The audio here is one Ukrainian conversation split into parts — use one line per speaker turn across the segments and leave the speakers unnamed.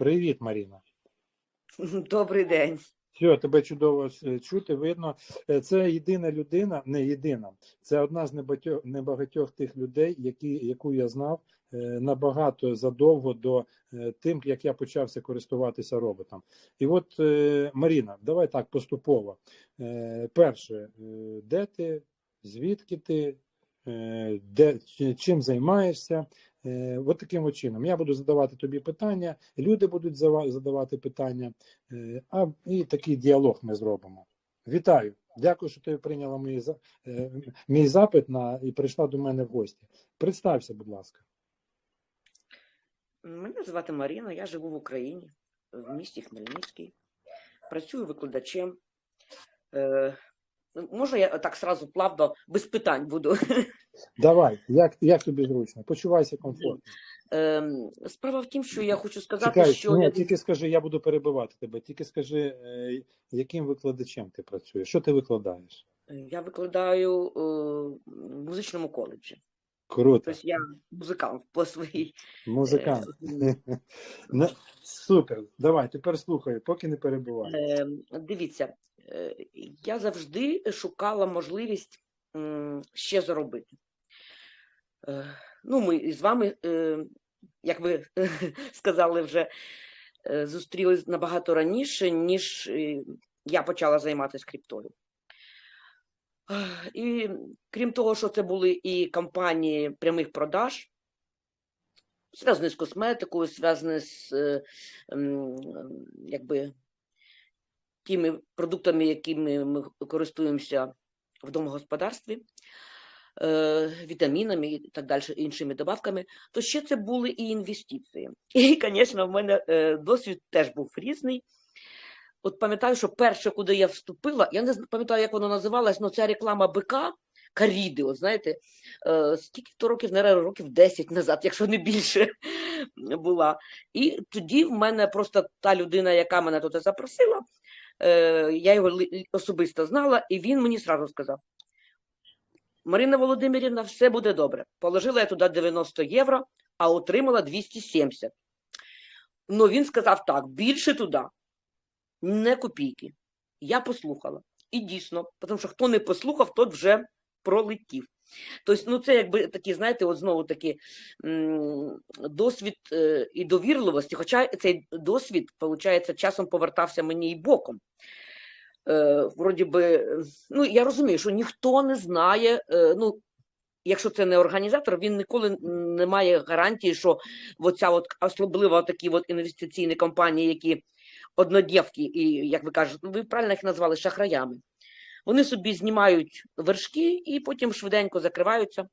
Привіт, Маріна.
Добрий день.
Все, тебе чудово е, чути, видно. Е, Це єдина людина, не єдина. Це одна з небагатьох, небагатьох тих людей, які, яку я знав е, набагато задовго до тим, як я почався користуватися роботом. І от, Маріна, давай так поступово. Перше, де ти, звідки ти, де, чим займаєшся? Е, От таким от чином. Я буду задавати тобі питання, люди будуть задавати питання. Е, А і такий діалог ми зробимо. Вітаю! Дякую, що ти прийняла мій, е, мій запит на і прийшла до мене в гості. Представся, будь ласка.
Мене звати Маріна, я живу в Україні, в місті Хмельницький. Працюю викладачем. Ну, я так сразу плавно, без питань буду.
Давай, як, як тобі зручно? Почувайся комфортно.
Е, справа в тім, що я хочу сказати,
Чекай,
що
ні,
я-
тільки скажи, я буду перебивати тебе. Тільки скажи, е, яким викладачем ти працюєш? Що ти викладаєш?
я викладаю е, в музичному коледжі.
Круто,
Тобто я музикант по своїй.
музикант. Не- Супер. Давай, тепер слухай, поки не перебивай.
Е, Дивіться, я завжди шукала можливість ще заробити. Е, Ну, ми із вами, е, як ви сказали, вже е, зустрілись набагато раніше, ніж е, я почала займатися криптою. Е, І крім того, що це були і кампанії прямих продаж, зв'язані з косметикою, зв'язані з е, якби, тими продуктами, якими ми користуємося в домогосподарстві, е, вітамінами і так далі, іншими добавками, то ще це були і інвестиції. І, звісно, в мене е, досвід теж був різний. От пам'ятаю, що перше, куди я вступила, я не пам'ятаю, як воно називалось, але ця реклама БК, Каріди, от знаєте, е, скільки то років, наверное, років 10 назад, якщо не більше була. І тоді в мене просто та людина, яка мене туди запросила, я його особисто знала, і він мені сразу сказав: Марина Володимирівна, все буде добре. Положила я туди 90 євро, а отримала 270. Ну він сказав так: більше туди, не копійки. Я послухала. І дійсно, тому що хто не послухав, тот вже пролетів. Тобто, ну це якби такі, знаєте, от знову таки досвід е, і довірливості, хоча цей досвід, виходить, часом повертався мені і боком. Е, вроді би, ну я розумію, що ніхто не знає, е, ну. Якщо це не організатор, він ніколи не має гарантії, що оця от особливо такі от інвестиційні компанії, які однодєвки, і як ви кажете, ви правильно їх назвали шахраями. Вони собі знімають вершки і потім швиденько закриваються.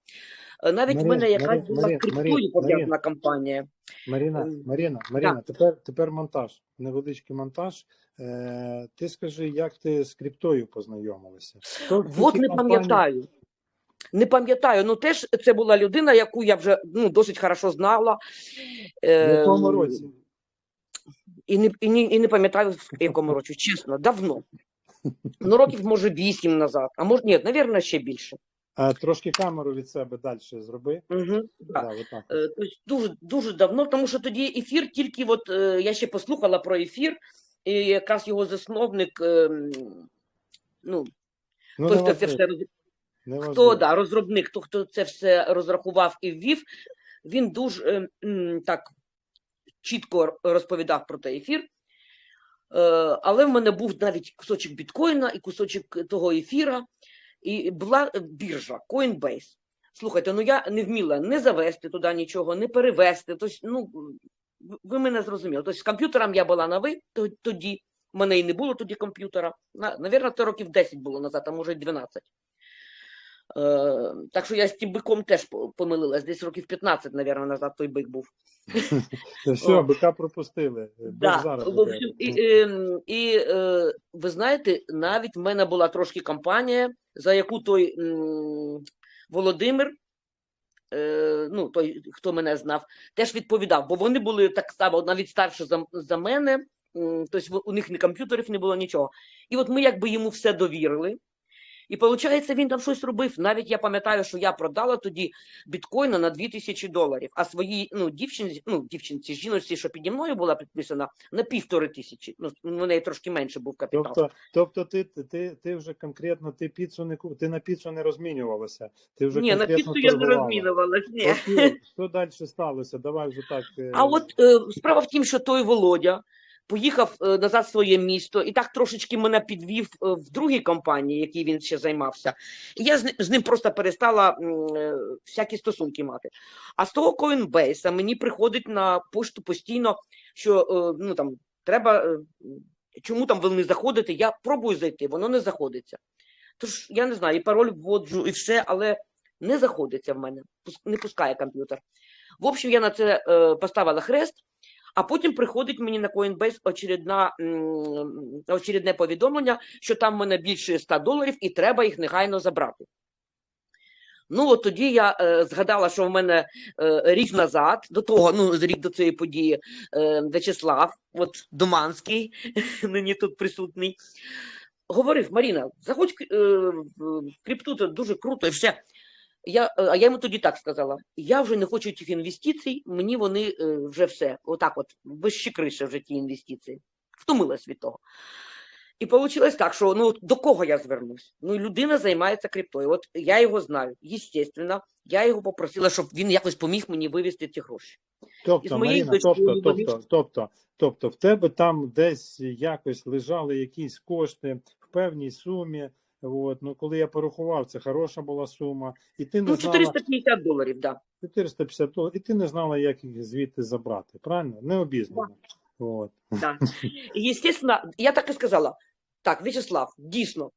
Е, Навіть в мене якась була криптою пов'язана компанія.
Маріна,
Ем,
Маріна, Маріна, тепер, тепер монтаж, невеличкий монтаж. Е, ти скажи, як ти з криптою познайомилася?
От не пам'ятаю. Не пам'ятаю, ну теж це була людина, яку я вже ну, досить хорошо знала.
В якому році?
І не, і, не, і не пам'ятаю, в якому році, чесно, давно. Ну, років, може, вісім назад, а може, ні, навірно, ще більше.
А, трошки камеру від себе далі зроби.
Угу,
Да, отак.
Е, Тобто дуже, дуже давно, тому що тоді ефір тільки от е, я ще послухала про ефір, і якраз його засновник, ем, ну,
Ну,
той, хто це все роз... хто да, розробник, хто, хто це все розрахував і ввів, він дуже ем, м, так чітко розповідав про той ефір. Е, але в мене був навіть кусочок біткоїна і кусочок того ефіра, і була біржа Coinbase. Слухайте, ну я не вміла не завести туди нічого, не перевести. Тобто, ну, ви мене зрозуміли. Тобто, з комп'ютером я була на ви тоді. в мене і не було тоді комп'ютера. Навірно, це років 10 було назад, а може й 12. Е, так що я з тим биком теж по- помилилась. Десь років 15, навірно, назад той бик був.
Все, бика пропустили.
І, ем, е, ви знаєте, навіть в мене була трошки кампанія, за яку той Володимир, е, ну той, хто мене знав, теж відповідав, бо вони були так само навіть старше за, мене. Тобто у них ні комп'ютерів не було нічого. І от ми якби йому все довірили. І виходить, він там щось робив. Навіть я пам'ятаю, що я продала тоді біткоїна на 2000 доларів, а своїй ну, дівчинці, ну, дівчинці, жіночці, що піді мною була підписана, на півтори тисячі. Ну, у неї трошки менше був капітал.
Тобто, тобто ти, ти, ти вже конкретно ти піцу не ти на піцу не розмінювалася. Ти вже
Ні, на піцу я не
торгувала.
Ні.
Окей, що далі сталося? Давай вже так. е,
А от е, справа в тім, що той Володя поїхав е, назад в своє місто і так трошечки мене підвів е, в другій компанії, якій він ще займався. І я з, ни- з ним просто перестала е, всякі стосунки мати. А з того Coinbase мені приходить на пошту постійно, що ну там треба. Чому там ви не заходите? Я пробую зайти, воно не заходиться. Тож я не знаю, і пароль вводжу, і все, але не заходиться в мене, не пускає комп'ютер. В общем, я на це поставила хрест, а потім приходить мені на Coinbase очередна, очередне повідомлення, що там в мене більше 100 доларів і треба їх негайно забрати. Ну, от тоді я е, згадала, що в мене е, рік назад, до того, ну, рік до цієї події, е, В'ячеслав, от Доманський, нині тут присутній, говорив: Маріна, заходь е, крипту, це дуже круто і все. Я, е, а я йому тоді так сказала: я вже не хочу тих інвестицій, мені вони е, вже все. Отак, от, вище криші вже ті інвестиції. Втомилась від того. І вийшло так, що ну до кого я звернусь? Ну, людина займається криптою. От я його знаю. Єстественно, я його попросила, щоб він якось поміг мені вивести ті гроші.
Тобто, Маріна, тобто,
дочкою
тобто, тобто, тобто, в тебе там десь якось лежали якісь кошти в певній сумі. От, ну коли я порахував, це хороша була сума, і ти не
Ну,
знала
450 доларів, так. Да.
450 доларів, і ти не знала, як їх звідти забрати. Правильно? Не обізнано. От.
Да. Естественно, я так і сказала: так, В'ячеслав, дійсно,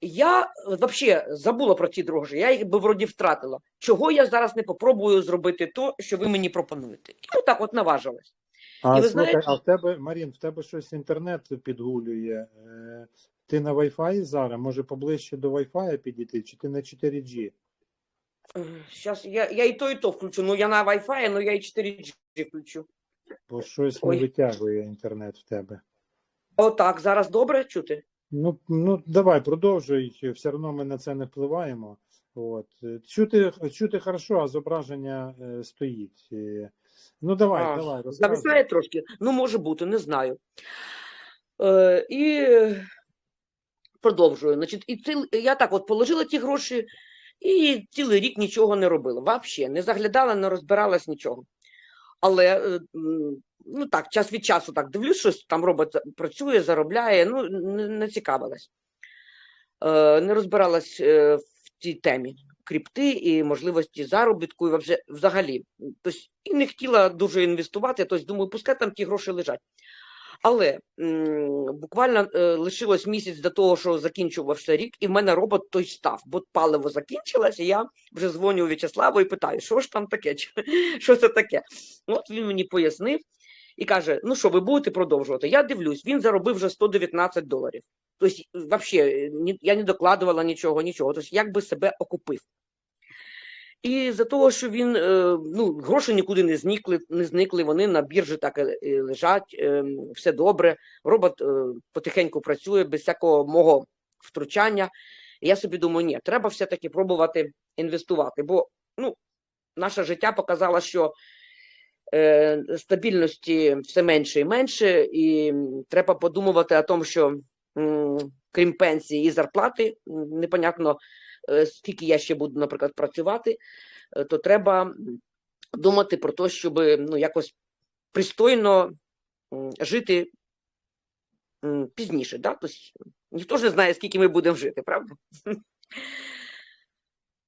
я взагалі забула про ці гроші, я їх би вроді втратила. Чого я зараз не попробую зробити то, що ви мені пропонуєте? І отак от наважилась.
А
І ви
слухай,
знаєте-
а в тебе, Марін, в тебе щось інтернет підгулює. Ти на Wi-Fi зараз? Може поближче до Wi-Fi підійти, чи ти на 4G?
Зараз я, я і то, і то включу. Ну, я на Wi-Fi, але я і 4G включу.
Бо щось не
Ой.
витягує інтернет в тебе.
Отак, зараз добре чути?
Ну, ну давай, продовжуй, все одно ми на це не впливаємо. От. Чути, чути хорошо, а зображення е, стоїть. Е, Ну давай,
А,
давай.
Зависає трошки. Ну, може бути, не знаю. Е, і продовжую. Значить, і цил, я так от положила ті гроші і цілий рік нічого не робила. Взагалі, не заглядала, не розбиралась нічого. Але е, ну так, час від часу так дивлюсь, щось там робот працює, заробляє, ну не, не цікавилась. Е, не розбиралась е, в цій темі крипти і можливості заробітку, і взагалі. Тобто, і не хотіла дуже інвестувати, тобто думаю, пускай там ті гроші лежать. Але буквально е, лишилось місяць до того, що закінчувався рік, і в мене робот той став, бо паливо закінчилось, і я вже дзвоню В'ячеславу і питаю, що ж там таке, що це таке. От він мені пояснив і каже: ну що, ви будете продовжувати? Я дивлюсь, він заробив вже 119 доларів. Тобто, взагалі, я не докладувала нічого, нічого. Тобто, як би себе окупив. І за того, що він е, ну, гроші нікуди не зникли, не зникли, вони на біржі так і- і лежать, е, все добре. Робот е, потихеньку працює без всякого мого втручання. Я собі думаю, ні, треба все-таки пробувати інвестувати. Бо ну, наше життя показало, що е, стабільності все менше і менше, і треба подумувати о тому, що м, крім пенсії і зарплати, непонятно, е, скільки я ще буду, наприклад, працювати, е, то треба думати про те, щоб ну, якось пристойно жити пізніше. Да? Тобто, ніхто ж не знає, скільки ми будемо жити, правда?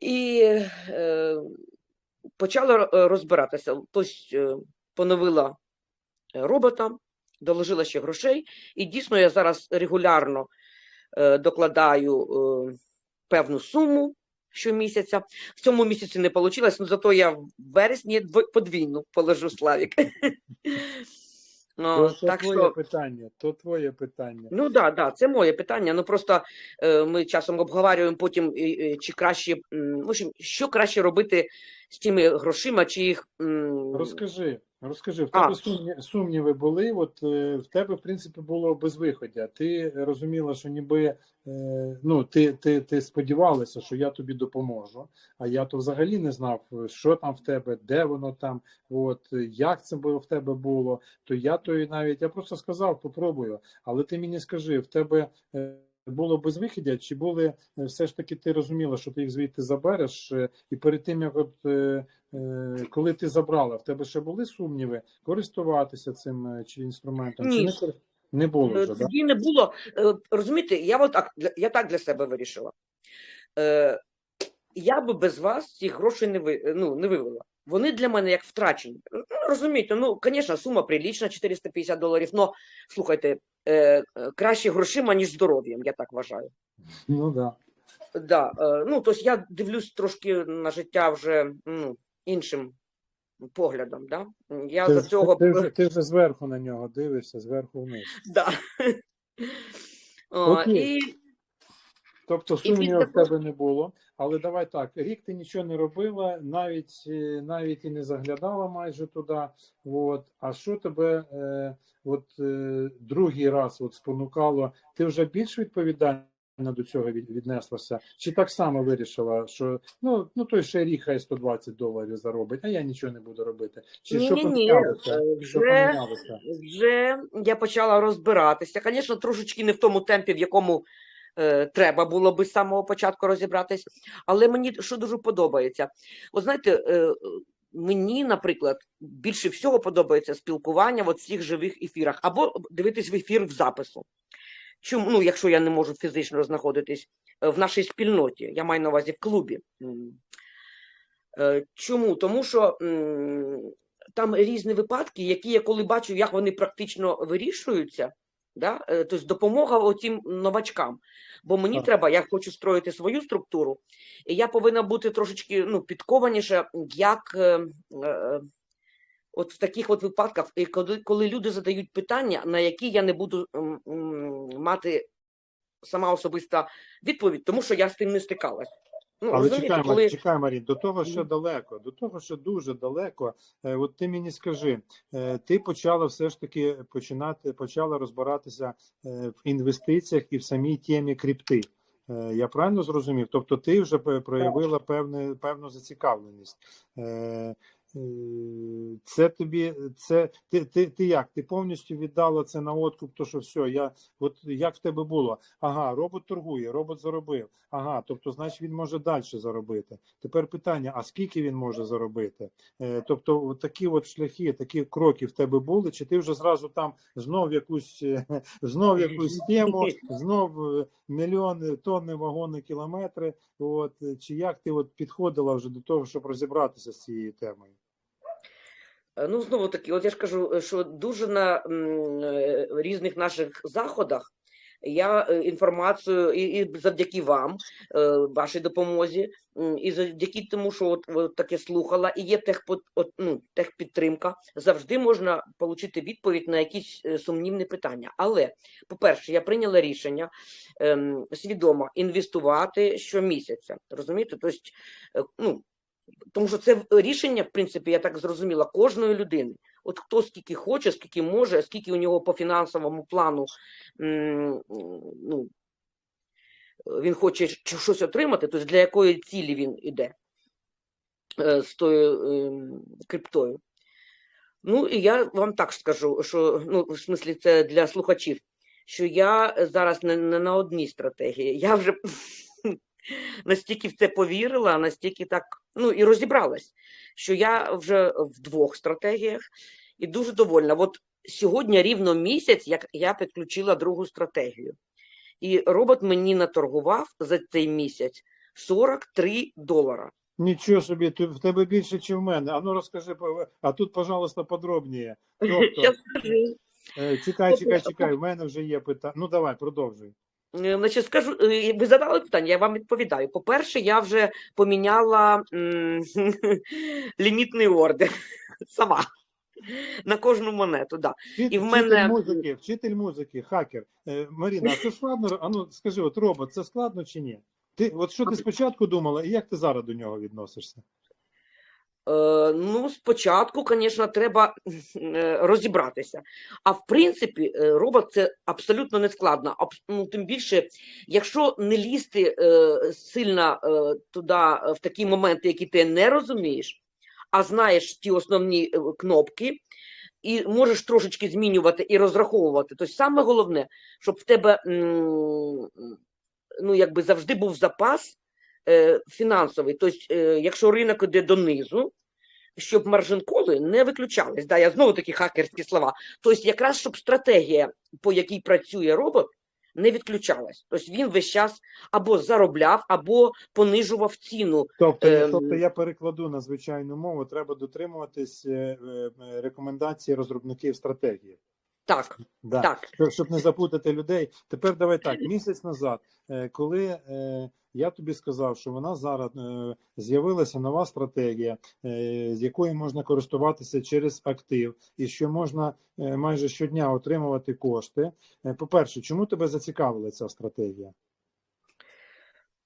І е, почала е, розбиратися. Тобто е, поновила е, робота, доложила ще грошей, і дійсно я зараз регулярно е, докладаю е, певну суму щомісяця. В цьому місяці не вийшло, але зато я в вересні подвійну положу Славік. Ну,
то
так
твоє
що,
питання, то твоє питання.
ну да, да, це моє питання. Ну просто е, ми часом обговорюємо потім, е, е, чи краще, в общем, що краще робити з тими грошима, чи їх.
Розкажи, розкажи, в тебе сумні- сумніви були. От е, в тебе, в принципі, було безвиходя. Ти розуміла, що ніби е, ну ти, ти, ти сподівалася, що я тобі допоможу. А я то взагалі не знав, що там в тебе, де воно там, от як це було в тебе було. То я то і навіть я просто сказав, попробую. Але ти мені скажи, в тебе. Було безвихідя, чи були е, все ж таки ти розуміла, що ти їх звідти забереш, е, і перед тим як от е, коли ти забрала, в тебе ще були сумніви користуватися цим чи інструментом? Чи не, не було вже, да?
Не було. Розумієте, я от так, я так для себе вирішила. Я би без вас цих грошей не, ви, ну, не вивела. Вони для мене як втрачені. Ну, Розумієте, ну, звісно, сума прилічна, 450 доларів, але, слухайте, е, е, краще грошима, ніж здоров'ям, я так вважаю.
Ну да.
Да, е, ну, тобто я дивлюсь трошки на життя вже ну, іншим поглядом. Да? Я
Ти,
за цього
ти, вже, ти вже зверху на нього дивишся, зверху вниз.
да. О, і
Тобто сумнівів в тебе не було. Але давай так, рік ти нічого не робила, навіть е, навіть і не заглядала майже туди. От. А що тебе е, от, е, другий раз от спонукало? Ти вже більш відповідально до цього віднеслася? Чи так само вирішила, що ну, ну той ще рік хай 120 доларів заробить, а я нічого не буду робити? Чи що
Ні-ні-ні,
помінялося?
е,
Що
вже-
помінялося?
вже я почала розбиратися. Звісно, трошечки не в тому темпі, в якому е, треба було би з самого початку розібратись. Але мені що дуже подобається. От знаєте, е, мені, наприклад, більше всього подобається спілкування в цих живих ефірах, або дивитись в ефір в запису. Чому, ну, якщо я не можу фізично знаходитись е, в нашій спільноті, я маю на увазі в клубі. Чому? Тому що там різні випадки, які я коли бачу, як вони практично вирішуються, да? е, тобто допомога отім новачкам. Бо мені
Так.
треба, я хочу строїти свою структуру, і я повинна бути трошечки ну, підкованіше, як е, е, от в таких от випадках, коли, коли люди задають питання, на які я не буду м, м, мати сама особиста відповідь, тому що я з тим не стикалась. Ну,
Але чекай,
коли...
Чекай, Марі, до того
що
далеко, до того що дуже далеко. Е, От ти мені скажи, е, ти почала все ж таки починати, почала розбиратися е, в інвестиціях і в самій темі крипти. Я правильно зрозумів? Тобто ти вже проявила певне, певну зацікавленість. Е, Це тобі, це ти, ти, ти як? Ти повністю віддала це на откуп, то що все, я от як в тебе було? Ага, робот торгує, робот заробив. Ага, тобто, значить, він може далі заробити. Тепер питання: а скільки він може заробити? Е, тобто, от такі от шляхи, такі кроки в тебе були, чи ти вже зразу там знов якусь е, знов якусь тему, знов е, мільйони тонни вагони, кілометри? От чи як ти от підходила вже до того, щоб розібратися з цією темою?
Е, Ну, знову таки, от я ж кажу, е, що дуже на е, різних наших заходах я інформацію і, і завдяки вам, вашій допомозі, і завдяки тому, що от, от таке слухала, і є техпод, от, ну, техпідтримка, завжди можна отримати відповідь на якісь сумнівні питання. Але, по-перше, я прийняла рішення ем, свідомо інвестувати щомісяця. Розумієте? Тобто, ну, тому що це рішення, в принципі, я так зрозуміла, кожної людини. От хто скільки хоче, скільки може, скільки у нього по фінансовому плану ну, він хоче щось отримати, тобто для якої цілі він іде е, з тою ем, криптою. Ну, і я вам так скажу, що ну, в смислі, це для слухачів, що я зараз не, не на одній стратегії. Я вже настільки в це повірила, настільки так, ну і розібралась, що я вже в двох стратегіях і дуже довольна. От сьогодні рівно місяць, як я підключила другу стратегію. І робот мені наторгував за цей місяць 43 долара.
Нічого собі, ти, в тебе більше, ніж в мене. А ну розкажи, а тут, пожалуйста, подробніше. Тобто, е, чекай, чекай, чекай, в мене вже є питання. Ну давай, продовжуй.
Е, Значить, скажу, е, ви задали питання, я вам відповідаю. По-перше, я вже поміняла лімітний ордер сама на кожну монету. Да.
Вчит-
І в
вчитель музики, вчитель музики, хакер. Е, Маріна, а це складно? А ну скажи, от робот, це складно чи ні? Ти от що ти спочатку думала, і як ти зараз до нього відносишся?
Е, ну, спочатку, звісно, треба е, розібратися. А в принципі, е, робот це абсолютно не складно. Ну, тим більше, якщо не лізти сильно туди в такі моменти, які ти не розумієш, а знаєш ті основні кнопки, і можеш трошечки змінювати і розраховувати. Тобто, саме головне, щоб в тебе ну, якби завжди був запас фінансовий. Тобто, е, якщо ринок іде донизу, щоб маржин-коли не виключались. Да, я знову такі хакерські слова. Тобто, якраз щоб стратегія, по якій працює робот, не відключалась. Тобто він весь час або заробляв, або понижував ціну.
Тобто,
Ем.
тобто я перекладу на звичайну мову, треба дотримуватись е, е, е, рекомендацій розробників стратегії.
Так,
Да.
так.
Щоб, не запутати людей. Тепер давай так. Місяць назад, е, коли е, я тобі сказав, що вона зараз е, з'явилася нова стратегія, е, з якою можна користуватися через актив, і що можна е, майже щодня отримувати кошти. Е, По-перше, чому тебе зацікавила ця стратегія?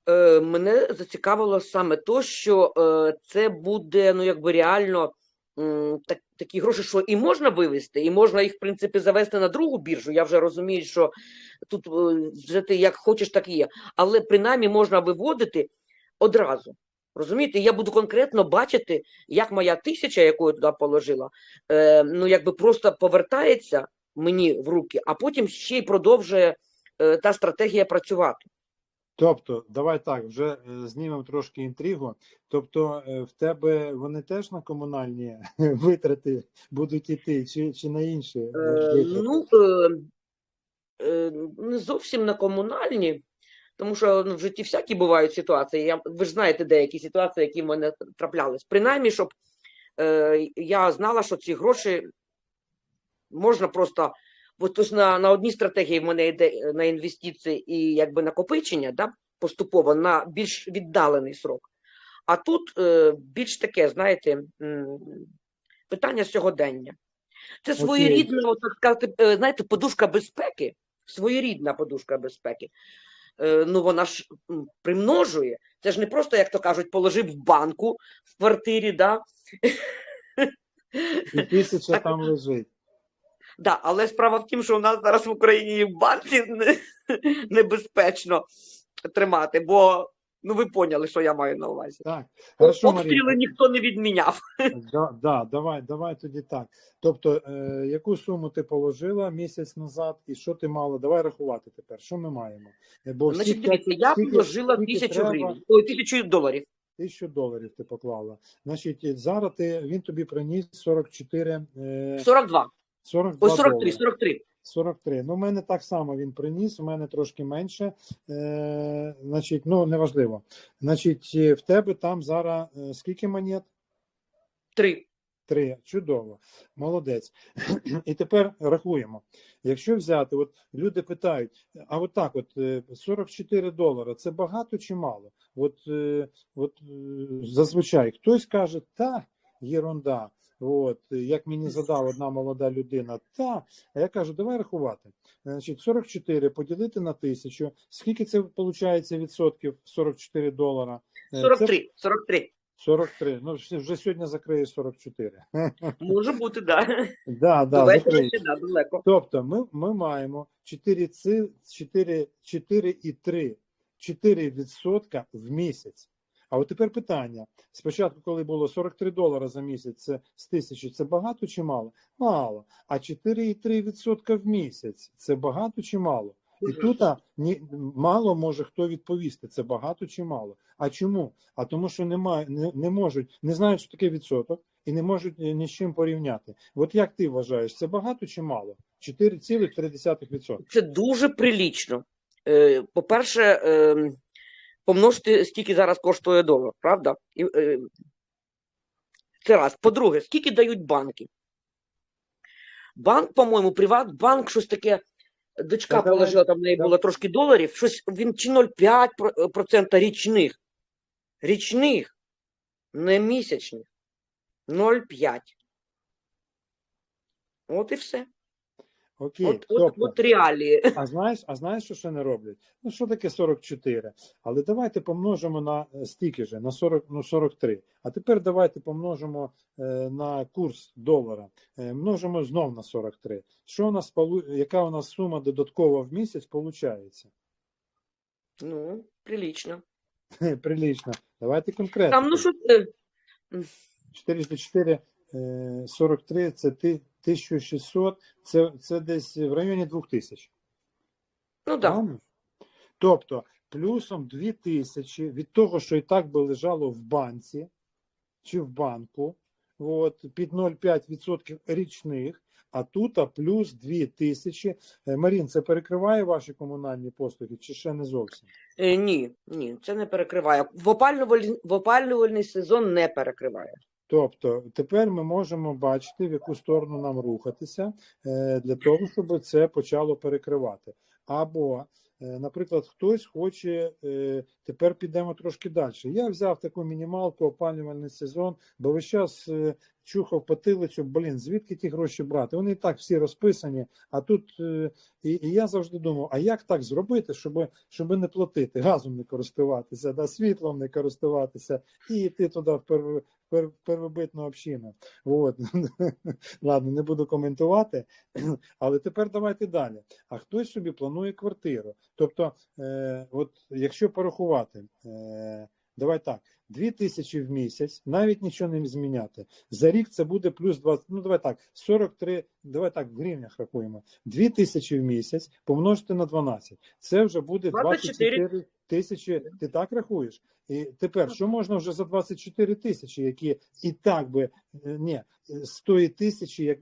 Е, мене зацікавило саме то, що е, це буде ну якби реально так, такі гроші, що і можна вивести, і можна їх в принципі завести на другу біржу. Я вже розумію, що тут е, вже ти як хочеш, так і є. Але принаймні можна виводити одразу. Розумієте, я буду конкретно бачити, як моя тисяча, яку я туди положила, е, ну якби просто повертається мені в руки, а потім ще й продовжує е, та стратегія працювати.
Тобто, давай так, вже е, знімемо трошки інтригу. Тобто, е, в тебе вони теж на комунальні витрати будуть іти, чи, чи на інші е,
Е. Ну, е, не зовсім на комунальні, тому що ну, в житті всякі бувають ситуації. Я, ви ж знаєте деякі ситуації, які в мене траплялись. Принаймні, щоб е, я знала, що ці гроші можна просто. От ось на, на одній стратегії в мене йде е, на інвестиції і якби накопичення, да, поступово на більш віддалений срок. А тут е, більш таке, знаєте, питання сьогодення. Це своєрідна, от, так сказати, е, знаєте, подушка безпеки, своєрідна подушка безпеки. Е, Ну, вона ж примножує. Це ж не просто, як то кажуть, положив в банку в квартирі, да?
І тисяча
Так.
там лежить.
Да, але справа в тім, що у нас зараз в Україні в банці не, небезпечно тримати, бо ну ви поняли, що я маю на увазі.
Так, хорошо,
Обстріли
Марія.
ніхто не відміняв.
Да, да, давай, давай тоді так. Тобто, е, яку суму ти положила місяць назад, і що ти мала? Давай рахувати тепер. Що ми маємо? Е, Бо всі
Значить, дивіться, я
скільки-
положила
скільки
тисячу
треба?
гривень, ой, тисячу доларів.
Тисячу доларів ти поклала. Значить, зараз ти, він тобі приніс 44, е,
42.
42
Ой, 43, 43.
43. Ну, у мене так само він приніс, у мене трошки менше. Е, значить, ну, неважливо. Значить, е, в тебе там зараз е, скільки монет?
Три.
Три. Чудово. Молодець. І тепер рахуємо. Якщо взяти, от люди питають, а от так, от е, 44 долара це багато чи мало? От, от зазвичай хтось каже, та єрунда. От, як мені задала одна молода людина, та, а я кажу, давай рахувати. Значить, 44 поділити на тисячу. Скільки це виходить відсотків 44 долара? Е, Це
43. 43.
43. Ну, вже сьогодні закриє 44.
Може бути, так. Да.
Да, да,
далеко.
Тобто ми, ми маємо 4, 4, 4,3 4% в місяць. А от тепер питання. Спочатку, коли було 43 долара за місяць це з тисячі, це багато чи мало? Мало. А 4,3% в місяць це багато чи мало? І тут а, ні, мало може хто відповісти, це багато чи мало. А чому? А тому, що немає, не, не можуть, не знають, що таке відсоток, і не можуть е, ні з чим порівняти. От як ти вважаєш, це багато чи мало? 4,3%.
Це дуже прилічно. Е, По-перше, е, помножити, скільки зараз коштує долар, правда? І, е, Це раз. По-друге, скільки дають банки? Банк, по-моєму, Приватбанк, щось таке. Дочка
Та давай,
положила, там в неї
давай.
було трошки доларів, щось він чи 0,5% річних. Річних, не місячних. 0,5. От і все.
Окей,
От, от,
тобто,
от реалії.
а знаєш, а знаєш, що ще не роблять? Ну що таке 44? Але давайте помножимо на е, стільки же, на 40, ну 43. А тепер давайте помножимо е, на курс долара. Е, множимо знов на 43. Що у нас яка у нас сума додаткова в місяць получається?
Ну, прилично.
Прилично. Давайте конкретно.
Там, ну що, е,
404, е, 43 це 1600, це, це десь в районі 2000.
ну так.
Правильно? Тобто плюсом 2000 від того, що і так би лежало в банці чи в банку, от, під 0,5% річних, а тут а плюс 2000. Е, Марін, це перекриває ваші комунальні послуги чи ще не зовсім?
Е, ні, ні, це не перекриває. В опалювальний, в опалювальний сезон не перекриває.
Тобто тепер ми можемо бачити, в яку сторону нам рухатися е, для того, щоб це почало перекривати. Або, е, наприклад, хтось хоче, е, тепер підемо трошки далі. Я взяв таку мінімалку опалювальний сезон, бо весь час чухав потилицю, блін, звідки ті гроші брати? Вони і так всі розписані, а тут і, і я завжди думав, а як так зробити, щоб, щоб не платити, газом не користуватися, да, світлом не користуватися і йти туди в пер- первобитну общину. От. Ладно, не буду коментувати. Але тепер давайте далі. А хтось собі планує квартиру. Тобто, е, от якщо порахувати, е, давай так. 2 тисячі в місяць, навіть нічого не зміняти. За рік це буде плюс 20, ну давай так, 43, давай так, в гривнях рахуємо. 2 тисячі в місяць помножити на 12. Це вже буде
24
24 тисячі. Ти так рахуєш? І тепер, що можна вже за 24 тисячі, які і так би, е, ні, з тої тисячі, як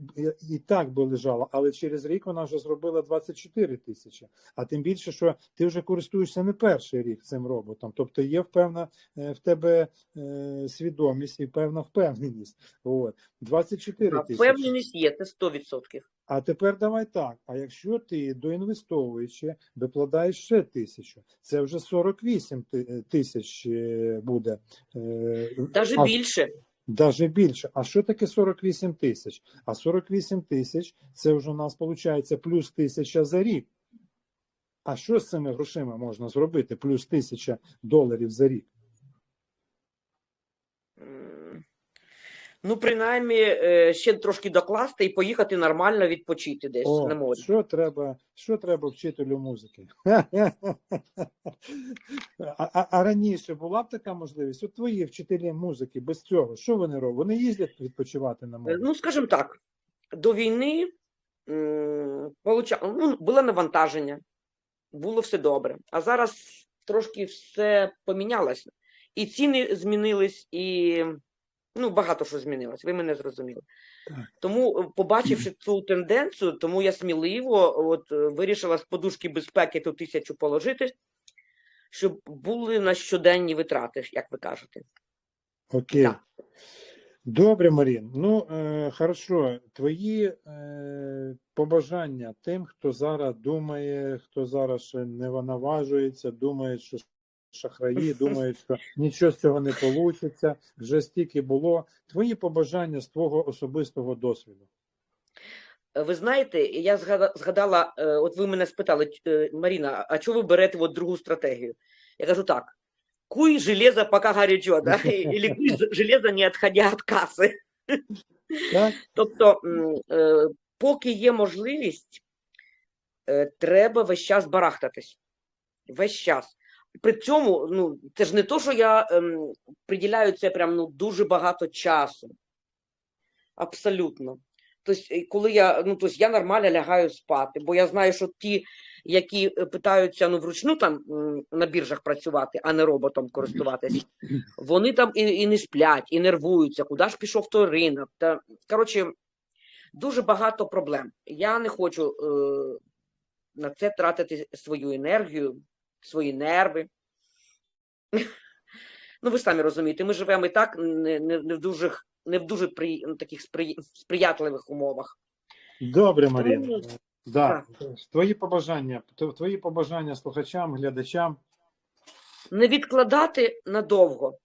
і так би лежала, але через рік вона вже зробила 24 тисячі. А тим більше, що ти вже користуєшся не перший рік цим роботом. Тобто є певна е, в тебе е, свідомість і певна впевненість. От. 24
А
тисячі.
Впевненість є, це 100%.
А тепер давай так. А якщо ти доінвестовуючи, докладаєш ще тисячу, це вже 48 ти- е, тисяч е, буде. е,
Навіть
а-
більше.
Даже більше. А що таке 48 тисяч? А 48 тисяч це вже у нас виходить плюс тисяча за рік. А що з цими грошима можна зробити? Плюс тисяча доларів за рік.
Ну, принаймні, е, ще трошки докласти і поїхати нормально відпочити десь
О,
на морі.
що треба, що треба вчителю музики? А, а, а раніше була б така можливість? От твої вчителі музики без цього, що вони роблять? Вони їздять відпочивати на
Е,
морі?
Ну, скажімо так, до війни ну, було навантаження, було все добре. А зараз трошки все помінялося. І ціни змінились, і ну, багато що змінилось, ви мене зрозуміли. Тому, е, побачивши цю тенденцію, тому я сміливо от, е, вирішила з подушки безпеки ту тисячу положити, щоб були на щоденні витрати, як ви кажете.
Окей.
Так.
Добре, Марін. Ну, е, хорошо. Твої е, побажання тим, хто зараз думає, хто зараз ще не наважується, думає, що шахраї, думають, що нічого з цього не вийде, вже стільки було. Твої побажання з твого особистого досвіду.
Е, Ви знаєте, я згадала, е, от ви мене спитали, е, Маріна, а чого ви берете от другу стратегію? Я кажу так: куй железо, поки горячо, да? или куй железо, не відходя від каси.
Так?
Тобто, поки є можливість, треба весь час барахтатись. Весь час. При цьому, ну, це ж не то, що я ем, приділяю це прям ну, дуже багато часу. Абсолютно. Тобто, коли я, ну, тобто я нормально лягаю спати, бо я знаю, що ті, які е, питаються ну, вручну там на біржах працювати, а не роботом користуватись, вони там і, і не сплять, і нервуються, куди ж пішов той ринок. Та, коротше, дуже багато проблем. Я не хочу е, на це тратити свою енергію, свої нерви. Ну, ви самі розумієте, ми живемо і так не, не, не в дуже, не в дуже при, ну, таких спри, сприятливих умовах.
Добре, Марія.
Тому-
Да. Твої побажання, твої побажання слухачам, глядачам.
Не відкладати надовго.